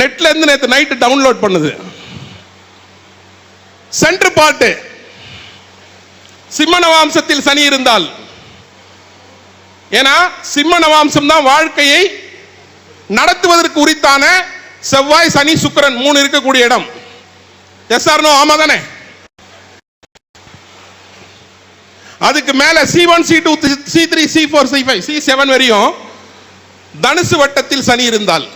நெட்ல இருந்து நேற்று நைட்டு டவுன்லோட் பண்ணுது. சென்று பாட்டு. சிம்ம நவாம்சத்தில் சனி இருந்தால். ஏன்னா சிம்ம நவாம்சம் தான் வாழ்க்கையை நடத்துவதற்கு உரித்தான செவ்வாய் சனி சுக்கரன் மூணு இருக்கக்கூடிய இடம். எஸ் ஆர் நோ ஆமா தானே? அதுக்கு மேல C one C two C three C four C five C seven வரையும் தனுசு வட்டத்தில் சனி இருந்தால்.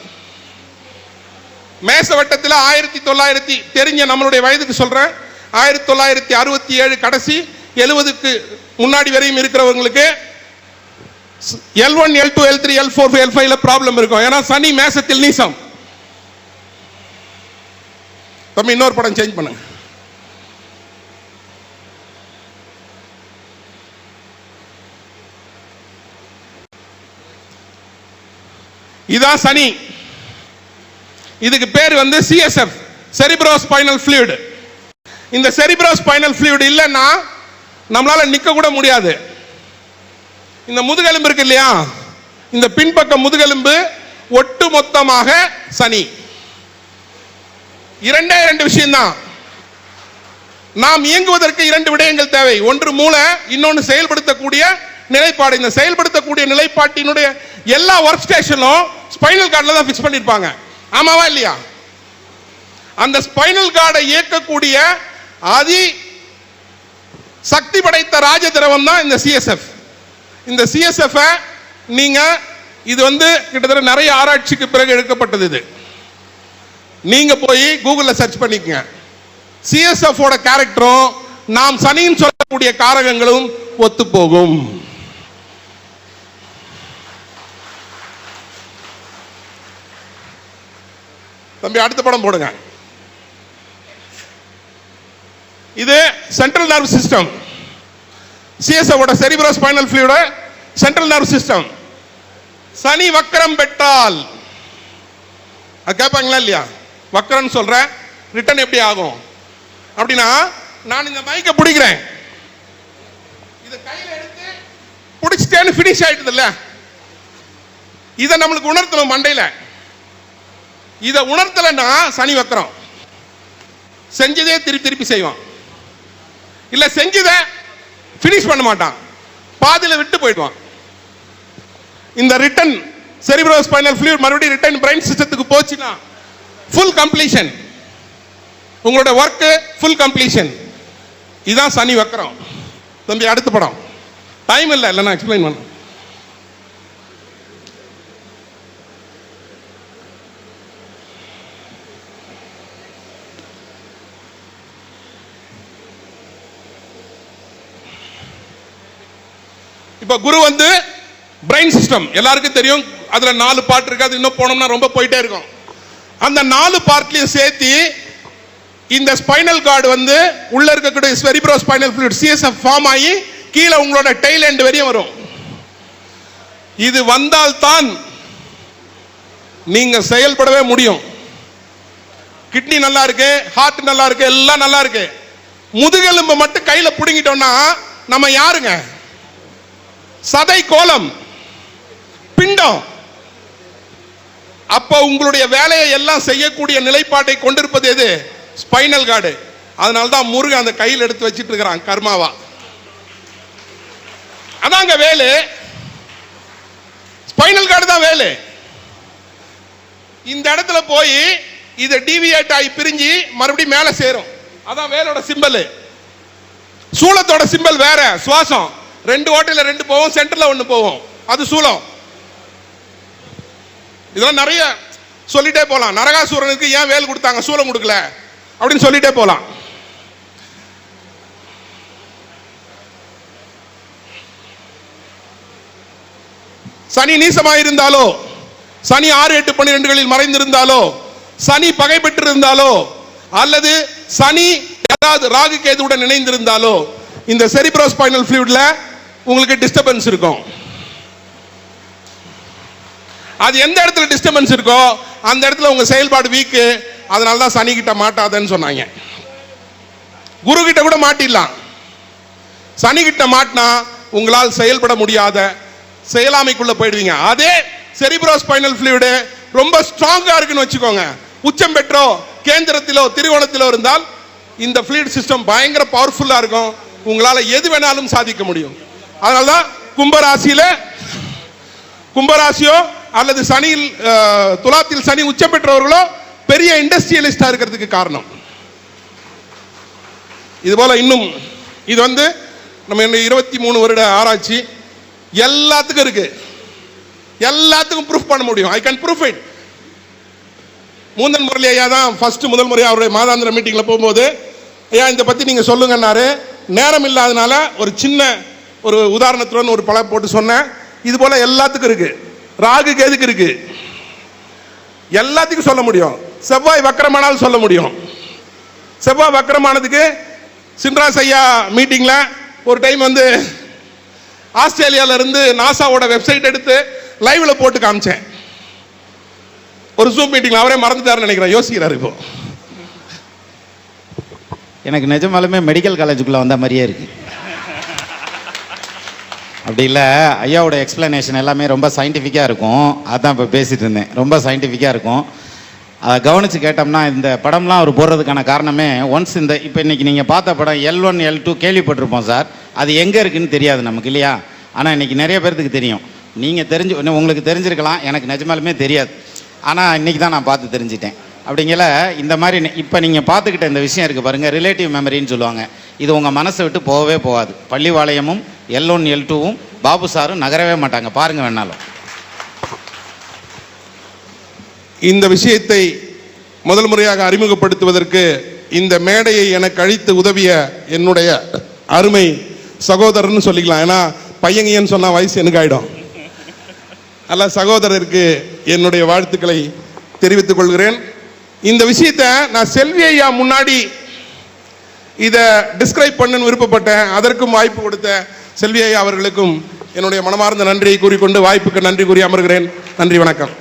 மேச வட்டத்தில் ஆயிரத்தி தொள்ளாயிரத்தி தெரிஞ்ச நம்மளுடைய வயதுக்கு சொல்கிறேன் ஆயிரத்தி தொள்ளாயிரத்தி அறுபத்தி ஏழு கடைசி எழுபதுக்கு முன்னாடி வரையும் இருக்கிறவங்களுக்கு L one L two L three L four L ஃபைவ்ல ப்ராப்ளம் இருக்கும். ஏன்னா சனி மேசத்தில் நீசம். தம்பி இன்னொரு படம் சேஞ்ச் பண்ணுங்க. இதான் சனி. இதுக்கு பேர் வந்து சிஎஸ்எஃப் செரிப்ரோ ஸ்பைனல் ஃப்ளூயிடு இந்த செரிப்ரோ ஸ்பைனல் ஃப்ளூயிடு இல்லைன்னா நம்மளால நிற்க கூட முடியாது. இந்த முதுகெலும்பு இருக்கு இல்லையா? இந்த பின்பக்க முதுகெலும்பு ஒட்டு மொத்தமாக சனி. இரண்டே இரண்டு விஷயம்தான். நாம் இயங்குவதற்கு இரண்டு விடயங்கள் தேவை. ஒன்று மூளை இன்னொன்று செயல்படுத்தக்கூடிய நிலைப்பாடு. இந்த செயல்படுத்தக்கூடிய நிலைப்பாட்டினுடைய எல்லா ஒர்க் ஸ்டேஷனும் ஸ்பைனல் கார்டில் தான் ஃபிக்ஸ் பண்ணியிருப்பாங்க ஆமாவா இல்லையா? அந்த ஸ்பைனல் கார்டை இயக்கக்கூடிய அதி சக்தி படைத்த ராஜ திரவம் தான் இந்த சிஎஸ்எஃப் இந்த சிஎஸ்எஃப் நீங்க இது வந்து கிட்டத்தட்ட நிறைய ஆராய்ச்சிக்கு பிறகு எடுக்கப்பட்டது இது. நீங்க போய் கூகுளில் சர்ச் பண்ணிக்கங்க. சிஎஸ்எஃப் கேரக்டரும் நாம் சனின்னு சொல்லக்கூடிய காரகங்களும் ஒத்து போகும் தம்பி அடுத்த படம் போடுங்க. இது central nerve system சிஎஸ்ஓட cerebro spinal fluid central nerve system சனி வக்கரம் பெற்றால். அது கேட்பாங்களா இல்லையா? வக்கரம்னு சொல்றேன் ரிட்டர்ன் எப்படி ஆகும்? அப்படின்னா நான் இந்த மைக்கை பிடிக்கிறேன். இதை கையில் எடுத்து பிடிச்சிட்டேன்னு ஃபினிஷ் ஆகிட்டது இல்ல? இதை நம்மளுக்கு உணர்த்தணும் மண்டையில. இதை உணர்த்தலைன்னா சனி வக்கரம். செஞ்சதே திருப்பி திருப்பி செய்வான். இல்லை செஞ்சதை ஃபினிஷ் பண்ண மாட்டான். பாதியில விட்டு போயிடுவான். இந்த ரிட்டன் செரிப்ரோ ஸ்பைனல் ஃப்ளூட் மறுபடியும் ரிட்டன் பிரைன் சிஸ்டத்துக்கு போச்சுன்னா ஃபுல் கம்ப்ளீஷன் உங்களோட ஒர்க்கு ஃபுல் கம்ப்ளீஷன் இதுதான் சனி வக்கரம். தம்பி அடுத்த படம். டைம் இல்லை இல்லை நான் எக்ஸ்பிளைன் பண்ணேன் இப்போ குரு வந்து பிரெயின் சிஸ்டம் எல்லாருக்கும் தெரியும். அதில் நாலு பார்ட் இருக்கு. அது இன்னும் போனோம்னா ரொம்ப போயிட்டே இருக்கும். அந்த நாலு பார்ட்லையும் சேர்த்து இந்த ஸ்பைனல் கார்டு வந்து உள்ள இருக்கக்கூடிய cerebro spinal fluid CSF form ஆகி கீழே உங்களோட டெய்ல் எண்டு வரையும் வரும். இது வந்தால்தான் நீங்க செயல்படவே முடியும். கிட்னி நல்லா இருக்கு ஹார்ட் நல்லா இருக்கு எல்லாம் நல்லா இருக்கு. முதுகெலும்பை மட்டும் கையில பிடுங்கிட்டோம்னா நம்ம யாருங்க? சதை கோலம் பிண்டம். அப்ப உங்களுடைய வேலையை எல்லாம் செய்யக்கூடிய நிலைப்பாட்டை கொண்டிருப்பது எது? Spinal cord. அதனால தான் முருகன் அந்த கையில் எடுத்து வச்சிட்டு இருக்கிறான் கர்மாவா. அதாங்க வேலு. ஸ்பைனல் கார்டு தான் வேலு. இந்த இடத்துல போய் இதை டிவியேட் ஆகி பிரிஞ்சு மறுபடியும் மேலே சேரும். அதான் வேலோட சிம்பல் சூளத்தோட சிம்பல் வேற சுவாசம். ரெண்டு ஓட்டையில் ரெண்டு போவோம் சென்டரில் ஒன்று போவோம். அது சூலம். இதெல்லாம் நிறைய சொல்லிட்டே போகலாம் நரகாசூரனுக்கு ஏன் வேல் கொடுத்தாங்க? சூலம் கொடுக்கல. அப்படின்னு சொல்லிட்டே போகலாம் சனி நீசமாயிருந்தாலோ சனி ஆறு எட்டு பன்னிரெண்டுகளில் மறைந்திருந்தாலோ சனி பகை பெற்றிருந்தாலோ அல்லது சனி ஏதாவது ராகு கேதுவுடன் இணைந்திருந்தாலோ இந்த செரிப்ரோஸ்பைனல் ஃப்ளூயிட்ல உங்களுக்கு டிஸ்டர்பன்ஸ் இருக்கும் அது எந்த இடத்துல டிஸ்டர்பன்ஸ் இருக்கோ அந்த இடத்துல உங்க செயல்பாடு வீக்கு அதனால தான் சனி கிட்ட மாட்டாதன்னு சொன்னாங்க. குரு கிட்ட கூட மாட்டிடலாம். சனி கிட்ட மாட்டினா உங்களால் செயல்பட முடியாத செயலாமைக்குள்ள போயிடுவீங்க. அதே செரிப்ரோஸ்பைனல் ஃப்ளூயிடு ரொம்ப ஸ்ட்ராங்கா இருக்குன்னு வச்சுக்கோங்க. உச்சம் பெற்றோ கேந்திரத்திலோ திரிகோணத்திலோ இருந்தால் இந்த ஃப்ளூயிட் சிஸ்டம் பயங்கர பவர்ஃபுல்லா இருக்கும். உங்களால் எது வேணாலும் சாதிக்க முடியும். அதனால்தான் கும்பராசியில கும்பராசியோ அல்லது சனியில் துலாத்தில் சனி உச்சம் பெற்றவர்களோ பெரிய இண்டஸ்ட்ரியலிஸ்டா இருக்கிறதுக்கு காரணம். இது போல இன்னும் இது வந்து நம்ம என்ன இருபத்தி மூணு வருட ஆராய்ச்சி எல்லாத்துக்கும் இருக்கு. எல்லாத்துக்கும் ப்ரூஃப் பண்ண முடியும். ஐ கேன் ப்ரூஃப் இட் மூந்தன் முரளி ஐயா தான் ஃபர்ஸ்ட் முதல் முறையாக அவருடைய மாதாந்திர மீட்டிங்கில் போகும்போது ஐயா இதை பற்றி நீங்கள் சொல்லுங்கன்னாரு. நேரம் இல்லாதனால ஒரு சின்ன ஒரு உதாரணத்துடன் ஒரு பழம் போட்டு சொன்னேன். இது போல எல்லாத்துக்கும் இருக்கு. ராகு கேதுக்கு இருக்கு? எல்லாத்துக்கும் சொல்ல முடியும். செவ்வாய் வக்கரமானாலும் சொல்ல முடியும். செவ்வாய் வக்கரமானதுக்கு சின்ராஸ் ஐயா மீட்டிங்கில் ஒரு டைம் வந்து ஆஸ்திரேலியால இருந்து நாசாவோட வெப்சைட் எடுத்து லைவில் போட்டு காமிச்சேன். ஒரு ஜூம் மீட்டிங்ல அவரே மறந்துட்டாருன்னு நினைக்கிறேன். யோசிக்கிறார் இப்போ. எனக்கு நிஜமாலுமே மெடிக்கல் காலேஜுக்குள்ளே வந்த மாதிரியே இருக்கு. அப்படி இல்லை ஐயாவோட எக்ஸ்பிளனேஷன் எல்லாமே ரொம்ப சயின்டிஃபிக்காக இருக்கும். அதான் இப்போ பேசிகிட்டு இருந்தேன். ரொம்ப சயின்டிஃபிக்காக இருக்கும். அதை கவனித்து கேட்டோம்னா இந்த படம்லாம் அவர் போடுறதுக்கான காரணமே ஒன்ஸ் இந்த இப்போ இன்னைக்கு நீங்கள் பார்த்த படம் எல் ஒன் எல் டூ கேள்விப்பட்டிருப்போம் சார். அது எங்கே இருக்குதுன்னு தெரியாது நமக்கு இல்லையா? ஆனால் இன்றைக்கி நிறைய பேர்த்துக்கு தெரியும். நீங்கள் தெரிஞ்சு உங்களுக்கு தெரிஞ்சிருக்கலாம். எனக்கு நிஜமாலுமே தெரியாது. ஆனால் இன்னைக்கு தான் நான் பார்த்து தெரிஞ்சிட்டேன். அப்படிங்கல இந்த மாதிரி இப்போ நீங்கள் பார்த்துக்கிட்ட இந்த விஷயம் இருக்குது பாருங்கள் ரிலேட்டிவ் மெமரின்னு சொல்லுவாங்க. இது உங்கள் மனசை விட்டு போகவே போகாது. பள்ளிவாளையமும் எல் ஒன் எல் டூவும் பாபு சாரும் நகரவே மாட்டாங்க. பாருங்கள் வேணாலும். இந்த விஷயத்தை முதல் முறையாக அறிமுகப்படுத்துவதற்கு இந்த மேடையை எனக்கு அழித்து உதவிய என்னுடைய அருமை சகோதரர்னு சொல்லிக்கலாம். ஏன்னா பையங்கன்னு சொன்னால் வயசு எனக்கு ஆயிடும். அல்ல சகோதரருக்கு என்னுடைய வாழ்த்துக்களை தெரிவித்துக் கொள்கிறேன். இந்த விஷயத்தை நான் செல்வி ஐயா முன்னாடி இதை டிஸ்கிரைப் பண்ணுன்னு விருப்பப்பட்டேன். அதற்கும் வாய்ப்பு கொடுத்த செல்வியை அவர்களுக்கும் என்னுடைய மனமார்ந்த நன்றியை கூறிக்கொண்டு வாய்ப்புக்கு நன்றி கூறி அமர்கிறேன். நன்றி வணக்கம்.